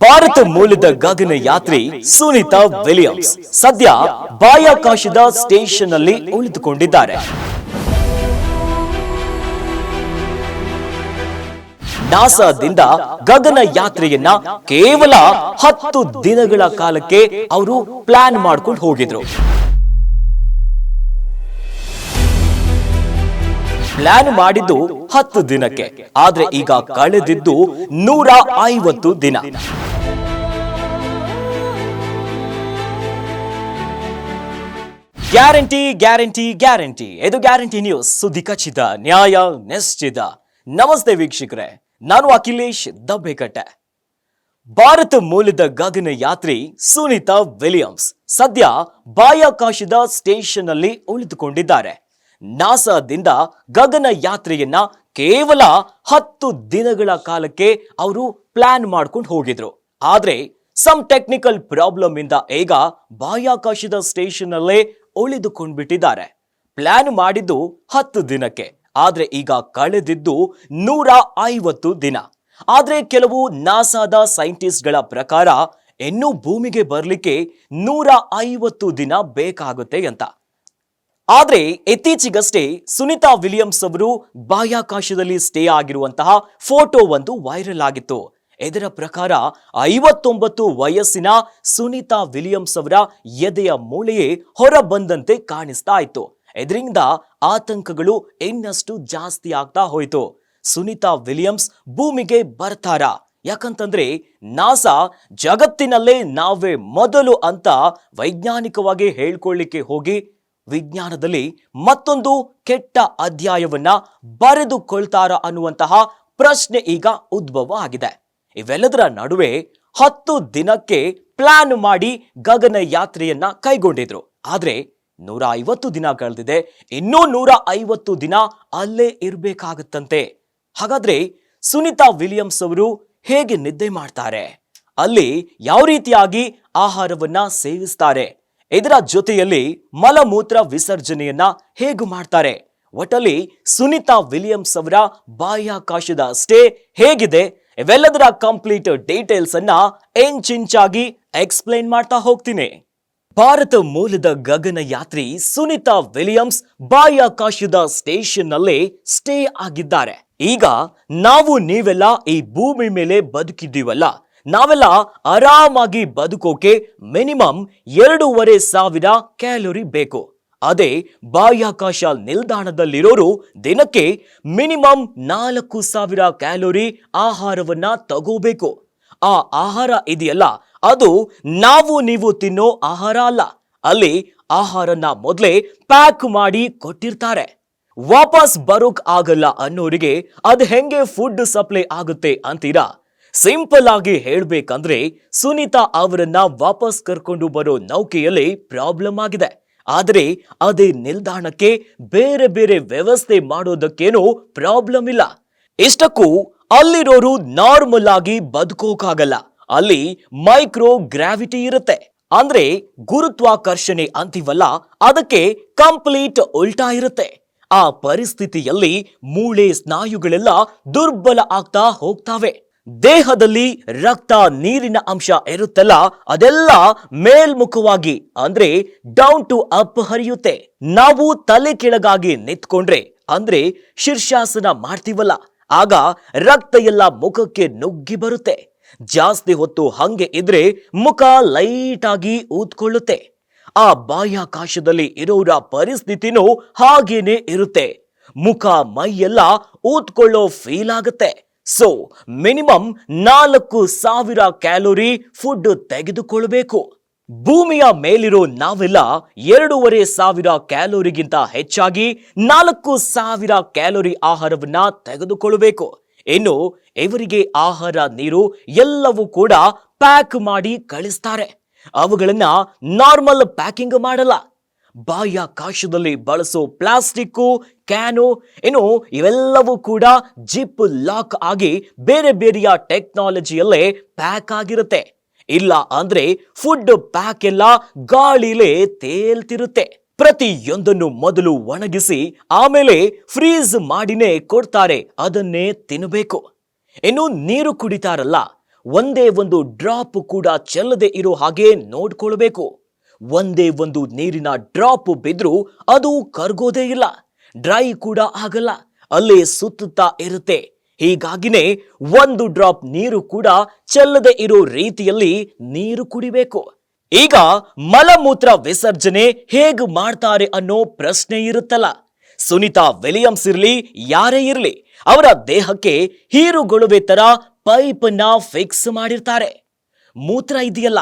ಭಾರತ ಮೂಲದ ಗಗನ ಯಾತ್ರಿ ಸುನೀತಾ ವಿಲಿಯಮ್ಸ್. ಸದ್ಯ ಬಾಹ್ಯಾಕಾಶದ ಸ್ಟೇಷನ್ ಅಲ್ಲಿ ಉಳಿದುಕೊಂಡಿದ್ದಾರೆ. ನಾಸಾದಿಂದ ಗಗನ ಯಾತ್ರೆಯನ್ನ ಕೇವಲ ಹತ್ತು ದಿನಗಳ ಕಾಲಕ್ಕೆ ಅವರು ಪ್ಲಾನ್ ಮಾಡ್ಕೊಂಡು ಹೋಗಿದ್ರು. ಪ್ಲಾನ್ ಮಾಡಿದ್ದು ಹತ್ತು ದಿನಕ್ಕೆ. ಆದ್ರೆ ಈಗ ಕಳೆದಿದ್ದು ನೂರ ಐವತ್ತು ದಿನ. Guarantee guarantee guarantee. ಇದು ಗ್ಯಾರಂಟಿ ನ್ಯೂಸ್. ಸುದ್ದಿ ಖಚಿತ ನ್ಯಾಯ, ನಿಶ್ಚಿತ. ನಮಸ್ತೆ ವೀಕ್ಷಕರೇ. ನಾನು ಅಖಿಲೇಶ್ ದಬ್ಬೆಕಟ್ಟೆ. ಭಾರತ ಮೂಲದ ಗಗನ ಯಾತ್ರಿ ಸುನೀತಾ ವಿಲಿಯಮ್ಸ್ ಸದ್ಯ ಬಾಹ್ಯಾಕಾಶದ ಸ್ಟೇಷನ್ ಅಲ್ಲಿ ಉಳಿದುಕೊಂಡಿದ್ದಾರೆ. ನಾಸಾದಿಂದ ಗಗನ ಯಾತ್ರೆಯನ್ನ ಕೇವಲ ಹತ್ತು ದಿನಗಳ ಕಾಲಕ್ಕೆ ಅವರು ಪ್ಲಾನ್ ಮಾಡ್ಕೊಂಡು ಹೋಗಿದ್ರು. ಆದ್ರೆ ಸಮ್ ಟೆಕ್ನಿಕಲ್ ಪ್ರಾಬ್ಲಮ್ ಇಂದ ಈಗ ಬಾಹ್ಯಾಕಾಶದ ಸ್ಟೇಷನ್ ಅಲ್ಲೇ ಉಳಿದುಕೊಂಡ್ಬಿಟ್ಟಿದ್ದಾರೆ. ಪ್ಲಾನ್ ಮಾಡಿದ್ದು ಹತ್ತು ದಿನಕ್ಕೆ. ಆದ್ರೆ ಈಗ ಕಳೆದಿದ್ದು ನೂರ ಐವತ್ತು ದಿನ. ಆದ್ರೆ ಕೆಲವು ನಾಸಾದ ಸೈಂಟಿಸ್ಟ್ಗಳ ಪ್ರಕಾರ, ಇನ್ನೂ ಭೂಮಿಗೆ ಬರ್ಲಿಕ್ಕೆ ನೂರ ಐವತ್ತು ದಿನ ಬೇಕಾಗುತ್ತೆ ಅಂತ. ಆದ್ರೆ ಇತ್ತೀಚೆಗಷ್ಟೇ ಸುನಿತಾ ವಿಲಿಯಮ್ಸ್ ಅವರು ಬಾಹ್ಯಾಕಾಶದಲ್ಲಿ ಸ್ಟೇ ಆಗಿರುವಂತಹ ಫೋಟೋ ಒಂದು ವೈರಲ್ ಆಗಿತ್ತು. ಇದರ ಪ್ರಕಾರ ಐವತ್ತೊಂಬತ್ತು ವಯಸ್ಸಿನ ಸುನಿತಾ ವಿಲಿಯಮ್ಸ್ ಅವರ ಎದೆಯ ಮೂಳೆಯೇ ಹೊರಬಂದಂತೆ ಕಾಣಿಸ್ತಾ ಇತ್ತು. ಇದರಿಂದ ಆತಂಕಗಳು ಇನ್ನಷ್ಟು ಜಾಸ್ತಿ ಆಗ್ತಾ ಹೋಯಿತು. ಸುನಿತಾ ವಿಲಿಯಮ್ಸ್ ಭೂಮಿಗೆ ಬರ್ತಾರ? ಯಾಕಂತಂದ್ರೆ ನಾಸಾ ಜಗತ್ತಿನಲ್ಲೇ ನಾವೇ ಮೊದಲು ಅಂತ ವೈಜ್ಞಾನಿಕವಾಗಿ ಹೇಳ್ಕೊಳ್ಳಿಕ್ಕೆ ಹೋಗಿ ವಿಜ್ಞಾನದಲ್ಲಿ ಮತ್ತೊಂದು ಕೆಟ್ಟ ಅಧ್ಯಾಯವನ್ನ ಬರೆದುಕೊಳ್ತಾರ ಅನ್ನುವಂತಹ ಪ್ರಶ್ನೆ ಈಗ ಉದ್ಭವ ಆಗಿದೆ ಇವೆಲ್ಲದರ ನಡುವೆ ಹತ್ತು ದಿನಕ್ಕೆ ಪ್ಲಾನ್ ಮಾಡಿ ಗಗನ ಯಾತ್ರೆಯನ್ನ ಕೈಗೊಂಡಿದ್ರು. ಆದ್ರೆ ನೂರ ಐವತ್ತು ದಿನ ಕಳೆದಿದೆ. ಇನ್ನೂ ನೂರ ಐವತ್ತು ದಿನ ಅಲ್ಲೇ ಇರ್ಬೇಕಾಗತ್ತಂತೆ. ಹಾಗಾದ್ರೆ ಸುನಿತಾ ವಿಲಿಯಮ್ಸ್ ಅವರು ಹೇಗೆ ನಿದ್ದೆ ಮಾಡ್ತಾರೆ? ಅಲ್ಲಿ ಯಾವ ರೀತಿಯಾಗಿ ಆಹಾರವನ್ನ ಸೇವಿಸ್ತಾರೆ? ಇದರ ಜೊತೆಯಲ್ಲಿ ಮಲಮೂತ್ರ ವಿಸರ್ಜನೆಯನ್ನ ಹೇಗೆ ಮಾಡ್ತಾರೆ? ಒಟ್ಟಲ್ಲಿ ಸುನಿತಾ ವಿಲಿಯಮ್ಸ್ ಅವರ ಬಾಹ್ಯಾಕಾಶದ ಸ್ಟೇ ಹೇಗಿದೆ? ಇವೆಲ್ಲದರ ಕಂಪ್ಲೀಟ್ ಡೀಟೇಲ್ಸ್ ಅನ್ನ ಎಂಚಿಂಚಾಗಿ ಎಕ್ಸ್ಪ್ಲೈನ್ ಮಾಡ್ತಾ ಹೋಗ್ತೀನಿ. ಭಾರತ ಮೂಲದ ಗಗನ ಯಾತ್ರಿ ಸುನಿತಾ ವಿಲಿಯಮ್ಸ್ ಬಾಹ್ಯಾಕಾಶದ ಸ್ಟೇಷನ್ನಲ್ಲಿ ಸ್ಟೇ ಆಗಿದ್ದಾರೆ. ಈಗ ನಾವು ನೀವೆಲ್ಲ ಈ ಭೂಮಿ ಮೇಲೆ ಬದುಕಿದ್ದೀವಲ್ಲ ನಾವೆಲ್ಲ ಆರಾಮಾಗಿ ಬದುಕೋಕೆ ಮಿನಿಮಮ್ ಎರಡೂವರೆ ಸಾವಿರ ಕ್ಯಾಲೋರಿ ಬೇಕು. ಅದೇ ಬಾಹ್ಯಾಕಾಶ ನಿಲ್ದಾಣದಲ್ಲಿರೋರು ದಿನಕ್ಕೆ ಮಿನಿಮಮ್ ನಾಲ್ಕು ಸಾವಿರ ಕ್ಯಾಲೋರಿ ಆಹಾರವನ್ನ ತಗೋಬೇಕು. ಆ ಆಹಾರ ಇದೆಯಲ್ಲ, ಅದು ನಾವು ನೀವು ತಿನ್ನೋ ಆಹಾರ ಅಲ್ಲ. ಅಲ್ಲಿ ಆಹಾರನ ಮೊದಲೇ ಪ್ಯಾಕ್ ಮಾಡಿ ಕೊಟ್ಟಿರ್ತಾರೆ. ವಾಪಸ್ ಬರೋಕ್ ಆಗಲ್ಲ ಅನ್ನೋರಿಗೆ ಅದು ಹೆಂಗೆ ಫುಡ್ ಸಪ್ಲೈ ಆಗುತ್ತೆ ಅಂತೀರಾ? ಸಿಂಪಲ್ ಆಗಿ ಹೇಳ್ಬೇಕಂದ್ರೆ ಸುನೀತಾ ಅವರನ್ನ ವಾಪಸ್ ಕರ್ಕೊಂಡು ಬರೋ ನೌಕೆಯಲ್ಲಿ ಪ್ರಾಬ್ಲಮ್ ಆಗಿದೆ. ಆದರೆ ಅದೇ ನಿಲ್ದಾಣಕ್ಕೆ ಬೇರೆ ಬೇರೆ ವ್ಯವಸ್ಥೆ ಮಾಡೋದಕ್ಕೇನೋ ಪ್ರಾಬ್ಲಮ್ ಇಲ್ಲ. ಇಷ್ಟಕ್ಕೂ ಅಲ್ಲಿರೋರು ನಾರ್ಮಲ್ ಆಗಿ ಬದುಕೋಕಾಗಲ್ಲ. ಅಲ್ಲಿ ಮೈಕ್ರೋ ಗ್ರಾವಿಟಿ ಇರುತ್ತೆ. ಅಂದ್ರೆ ಗುರುತ್ವಾಕರ್ಷಣೆ ಅಂತೀವಲ್ಲ, ಅದಕ್ಕೆ ಕಂಪ್ಲೀಟ್ ಉಲ್ಟಾ ಇರುತ್ತೆ. ಆ ಪರಿಸ್ಥಿತಿಯಲ್ಲಿ ಮೂಳೆ ಸ್ನಾಯುಗಳೆಲ್ಲ ದುರ್ಬಲ ಆಗ್ತಾ ಹೋಗ್ತಾವೆ. ದೇಹದಲ್ಲಿ ರಕ್ತ, ನೀರಿನ ಅಂಶ ಇರುತ್ತಲ್ಲ, ಅದೆಲ್ಲ ಮೇಲ್ಮುಖವಾಗಿ, ಅಂದ್ರೆ ಡೌನ್ ಟು ಅಪ್ ಹರಿಯುತ್ತೆ. ನಾವು ತಲೆ ಕೆಳಗಾಗಿ ನಿಂತ್ಕೊಂಡ್ರೆ, ಅಂದ್ರೆ ಶೀರ್ಷಾಸನ ಮಾಡ್ತೀವಲ್ಲ, ಆಗ ರಕ್ತ ಎಲ್ಲ ಮುಖಕ್ಕೆ ನುಗ್ಗಿ ಬರುತ್ತೆ. ಜಾಸ್ತಿ ಹೊತ್ತು ಹಂಗೆ ಇದ್ರೆ ಮುಖ ಲೈಟ್ ಆಗಿ ಊದ್ಕೊಳ್ಳುತ್ತೆ. ಆ ಬಾಹ್ಯಾಕಾಶದಲ್ಲಿ ಇರೋರ ಪರಿಸ್ಥಿತಿನೂ ಹಾಗೇನೆ ಇರುತ್ತೆ. ಮುಖ ಮೈಯೆಲ್ಲ ಊದ್ಕೊಳ್ಳೋ ಫೀಲ್ ಆಗುತ್ತೆ. ಸೊ ಮಿನಿಮಮ್ ನಾಲ್ಕು ಸಾವಿರ ಕ್ಯಾಲೋರಿ ಫುಡ್ ತೆಗೆದುಕೊಳ್ಬೇಕು ಭೂಮಿಯ ಮೇಲಿರೋ ನಾವೆಲ್ಲ ಎರಡೂವರೆ ಸಾವಿರ ಕ್ಯಾಲೋರಿಗಿಂತ ಹೆಚ್ಚಾಗಿ ನಾಲ್ಕು ಸಾವಿರ ಕ್ಯಾಲೋರಿ ಆಹಾರವನ್ನ ತೆಗೆದುಕೊಳ್ಳಬೇಕು. ಇನ್ನು ಇವರಿಗೆ ಆಹಾರ ನೀರು ಎಲ್ಲವೂ ಕೂಡ ಪ್ಯಾಕ್ ಮಾಡಿ ಕಳಿಸ್ತಾರೆ. ಅವುಗಳನ್ನ ನಾರ್ಮಲ್ ಪ್ಯಾಕಿಂಗ್ ಮಾಡಲ್ಲ. ಬಾಹ್ಯಾಕಾಶದಲ್ಲಿ ಬಳಸೋ ಪ್ಲಾಸ್ಟಿಕ್ಕು, ಕ್ಯಾನು, ಇನ್ನು ಇವೆಲ್ಲವೂ ಕೂಡ ಜಿಪ್ ಲಾಕ್ ಆಗಿ ಬೇರೆ ಬೇರೆಯ ಟೆಕ್ನಾಲಜಿಯಲ್ಲೇ ಪ್ಯಾಕ್ ಆಗಿರುತ್ತೆ. ಇಲ್ಲ ಅಂದ್ರೆ ಫುಡ್ ಪ್ಯಾಕ್ ಎಲ್ಲ ಗಾಳಿಲೇ ತೇಲ್ತಿರುತ್ತೆ. ಪ್ರತಿಯೊಂದನ್ನು ಮೊದಲು ಒಣಗಿಸಿ ಆಮೇಲೆ ಫ್ರೀಜ್ ಮಾಡಿನೇ ಕೊಡ್ತಾರೆ, ಅದನ್ನೇ ತಿನ್ನಬೇಕು ಇನ್ನು ನೀರು ಕುಡಿತಾರಲ್ಲ, ಒಂದೇ ಒಂದು ಡ್ರಾಪ್ ಕೂಡ ಚೆಲ್ಲದೆ ಇರೋ ಹಾಗೆ ನೋಡ್ಕೊಳ್ಬೇಕು. ಒಂದೇ ಒಂದು ನೀರಿನ ಡ್ರಾಪ್ ಬಿದ್ರೂ ಅದು ಕರ್ಗೋದೇ ಇಲ್ಲ. ಡ್ರೈ ಕೂಡ ಆಗಲ್ಲ. ಅಲ್ಲೇ ಸುತ್ತುತ್ತಾ ಇರುತ್ತೆ. ಹೀಗಾಗಿನೇ ಒಂದು ಡ್ರಾಪ್ ನೀರು ಕೂಡ ಚೆಲ್ಲದೆ ಇರೋ ರೀತಿಯಲ್ಲಿ ನೀರು ಕುಡಿಬೇಕು. ಈಗ ಮಲಮೂತ್ರ ವಿಸರ್ಜನೆ ಹೇಗ್ ಮಾಡ್ತಾರೆ ಅನ್ನೋ ಪ್ರಶ್ನೆ ಇರುತ್ತಲ್ಲ. ಸುನಿತಾ ವಿಲಿಯಮ್ಸ್ ಇರಲಿ, ಯಾರೇ ಇರ್ಲಿ, ಅವರ ದೇಹಕ್ಕೆ ಹೀರುಗೊಳುವೆ ತರ ನ ಫಿಕ್ಸ್ ಮಾಡಿರ್ತಾರೆ. ಮೂತ್ರ ಇದೆಯಲ್ಲ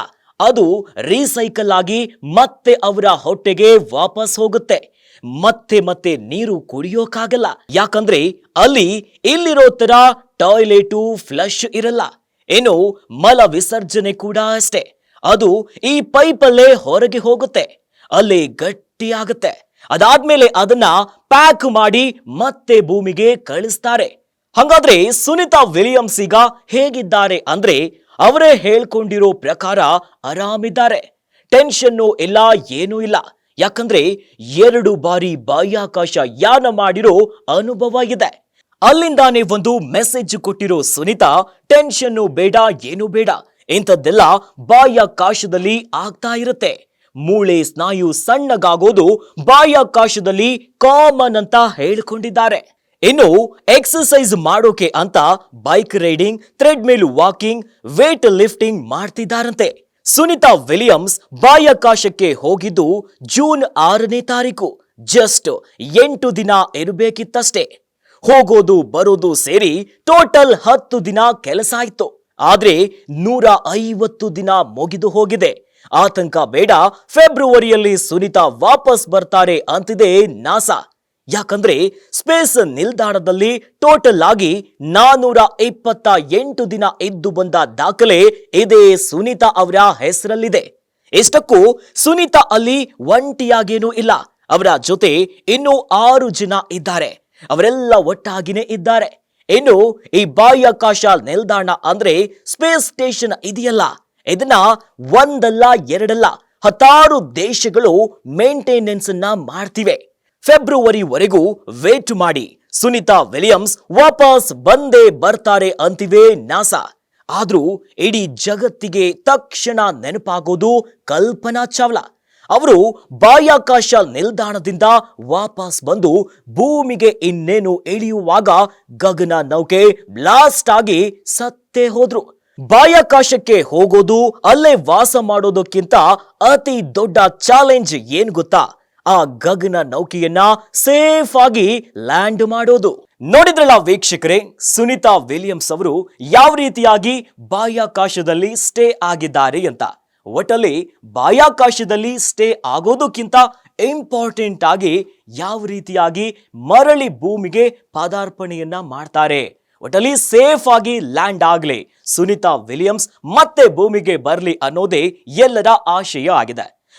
ಅದು ರೀಸೈಕಲ್ ಆಗಿ ಮತ್ತೆ ಅವರ ಹೊಟ್ಟೆಗೆ ವಾಪಸ್ ಹೋಗುತ್ತೆ. ಮತ್ತೆ ಮತ್ತೆ ನೀರು ಕುಡಿಯೋಕಾಗಲ್ಲ. ಯಾಕಂದ್ರೆ ಅಲ್ಲಿ ಇಲ್ಲಿರೋ ತರ ಟಾಯ್ಲೆಟು, ಫ್ಲಶ್ ಇರಲ್ಲ. ಏನು ಮಲ ವಿಸರ್ಜನೆ ಕೂಡ ಅಷ್ಟೇ. ಅದು ಈ ಪೈಪಲ್ಲೇ ಹೊರಗೆ ಹೋಗುತ್ತೆ. ಅಲ್ಲಿ ಗಟ್ಟಿಯಾಗುತ್ತೆ. ಅದಾದ್ಮೇಲೆ ಅದನ್ನ ಪ್ಯಾಕ್ ಮಾಡಿ ಮತ್ತೆ ಭೂಮಿಗೆ ಕಳಿಸ್ತಾರೆ. ಹಂಗಾದ್ರೆ ಸುನಿತಾ ವಿಲಿಯಮ್ಸ್ ಈಗ ಹೇಗಿದ್ದಾರೆ ಅಂದ್ರೆ ಅವರೇ ಹೇಳ್ಕೊಂಡಿರೋ ಪ್ರಕಾರ ಆರಾಮಿದ್ದಾರೆ ಟೆನ್ಷನ್ನು ಇಲ್ಲ ಏನೂ ಇಲ್ಲ. ಯಾಕಂದ್ರೆ ಎರಡು ಬಾರಿ ಬಾಹ್ಯಾಕಾಶ ಯಾನ ಮಾಡಿರೋ ಅನುಭವ ಇದೆ. ಅಲ್ಲಿಂದಾನೇ ಒಂದು ಮೆಸೇಜ್ ಕೊಟ್ಟಿರೋ ಸುನಿತಾ, ಟೆನ್ಷನ್ನು ಬೇಡ, ಏನು ಬೇಡ. ಇಂಥದ್ದೆಲ್ಲ ಬಾಹ್ಯಾಕಾಶದಲ್ಲಿ ಆಗ್ತಾ ಇರುತ್ತೆ. ಮೂಳೆ ಸ್ನಾಯು ಸಣ್ಣಗಾಗೋದು ಬಾಹ್ಯಾಕಾಶದಲ್ಲಿ ಕಾಮನ್ ಅಂತ ಹೇಳ್ಕೊಂಡಿದ್ದಾರೆ. ಇನ್ನು ಎಕ್ಸರ್ಸೈಸ್ ಮಾಡೋಕೆ ಅಂತ bike riding treadmill walking weight lifting ಮಾಡ್ತಿದ್ದಾರಂತೆ. Sunita Williams ಬಾಹ್ಯಾಕಾಶಕ್ಕೆ ಹೋಗಿದ್ದು ಜೂನ್ ಆರನೇ ತಾರೀಕು. ಜಸ್ಟ್ ಎಂಟು ದಿನ ಇರಬೇಕಿತ್ತಷ್ಟೇ. ಹೋಗೋದು ಬರೋದು ಸೇರಿ ಟೋಟಲ್ ಹತ್ತು ದಿನ ಕೆಲಸ ಆಯ್ತು. ಆದ್ರೆ ನೂರ ಐವತ್ತು ದಿನ ಮುಗಿದು ಹೋಗಿದೆ. ಆತಂಕ ಬೇಡ, ಫೆಬ್ರವರಿಯಲ್ಲಿ ಸುನಿತಾ ವಾಪಸ್ ಬರ್ತಾರೆ ಅಂತಿದೆ ನಾಸಾ. ಯಾಕಂದ್ರೆ ಸ್ಪೇಸ್ ನಿಲ್ದಾಣದಲ್ಲಿ ಟೋಟಲ್ ಆಗಿ ನಾನೂರ ಇಪ್ಪತ್ತ ಎಂಟು ದಿನ ಇದ್ದು ಬಂದ ದಾಖಲೆ ಇದೇ ಸುನೀತಾ ಅವರ ಹೆಸರಲ್ಲಿದೆ. ಇಷ್ಟಕ್ಕೂ ಸುನೀತಾ ಅಲ್ಲಿ ಒಂಟಿಯಾಗೇನೂ ಇಲ್ಲ. ಅವರ ಜೊತೆ ಇನ್ನೂ ಆರು ಜನ ಇದ್ದಾರೆ. ಅವರೆಲ್ಲ ಒಟ್ಟಾಗಿನೇ ಇದ್ದಾರೆ. ಇನ್ನು ಈ ಬಾಹ್ಯಾಕಾಶ ನಿಲ್ದಾಣ ಅಂದ್ರೆ ಸ್ಪೇಸ್ ಸ್ಟೇಷನ್ ಇದೆಯಲ್ಲ. ಇದನ್ನ ಒಂದಲ್ಲ ಎರಡಲ್ಲ ಹತ್ತಾರು ದೇಶಗಳು ಮೇಂಟೆನೆನ್ಸ್ ಅನ್ನ ಮಾಡ್ತಿವೆ. ಫೆಬ್ರವರಿವರೆಗೂ ವೇಟ್ ಮಾಡಿ. ಸುನಿತಾ ವಿಲಿಯಮ್ಸ್ ವಾಪಸ್ ಬಂದೇ ಬರ್ತಾರೆ ಅಂತಿವೆ ನಾಸಾ. ಆದ್ರೂ ಇಡೀ ಜಗತ್ತಿಗೆ ತಕ್ಷಣ ನೆನಪಾಗೋದು ಕಲ್ಪನಾ ಚಾವ್ಲಾ. ಅವರು ಬಾಹ್ಯಾಕಾಶ ನಿಲ್ದಾಣದಿಂದ ವಾಪಸ್ ಬಂದು ಭೂಮಿಗೆ ಇನ್ನೇನು ಇಳಿಯುವಾಗ ಗಗನ ನೌಕೆ ಬ್ಲಾಸ್ಟ್ ಆಗಿ ಸತ್ತೇ ಹೋದ್ರು. ಬಾಹ್ಯಾಕಾಶಕ್ಕೆ ಹೋಗೋದು, ಅಲ್ಲೇ ವಾಸ ಮಾಡೋದಕ್ಕಿಂತ ಅತಿ ದೊಡ್ಡ ಚಾಲೆಂಜ್ ಏನ್ ಗೊತ್ತಾ? ಆ ಗಗನ ನೌಕೆಯನ್ನ ಸೇಫ್ ಆಗಿ ಲ್ಯಾಂಡ್ ಮಾಡೋದು. ನೋಡಿದ್ರಲ್ಲ ವೀಕ್ಷಕರೇ, ಸುನಿತಾ ವಿಲಿಯಮ್ಸ್ ಅವರು ಯಾವ ರೀತಿಯಾಗಿ ಬಾಹ್ಯಾಕಾಶದಲ್ಲಿ ಸ್ಟೇ ಆಗಿದ್ದಾರೆ ಅಂತ. ಒಟ್ಟಲ್ಲಿ ಬಾಹ್ಯಾಕಾಶದಲ್ಲಿ ಸ್ಟೇ ಆಗೋದಕ್ಕಿಂತ ಇಂಪಾರ್ಟೆಂಟ್ ಆಗಿ ಯಾವ ರೀತಿಯಾಗಿ ಮರಳಿ ಭೂಮಿಗೆ ಪದಾರ್ಪಣೆಯನ್ನ ಮಾಡ್ತಾರೆ. ಒಟ್ಟಲ್ಲಿ ಸೇಫ್ ಆಗಿ ಲ್ಯಾಂಡ್ ಆಗ್ಲಿ. ಸುನಿತಾ ವಿಲಿಯಮ್ಸ್ ಮತ್ತೆ ಭೂಮಿಗೆ ಬರ್ಲಿ ಅನ್ನೋದೇ ಎಲ್ಲರ ಆಶಯ ಆಗಿದೆ.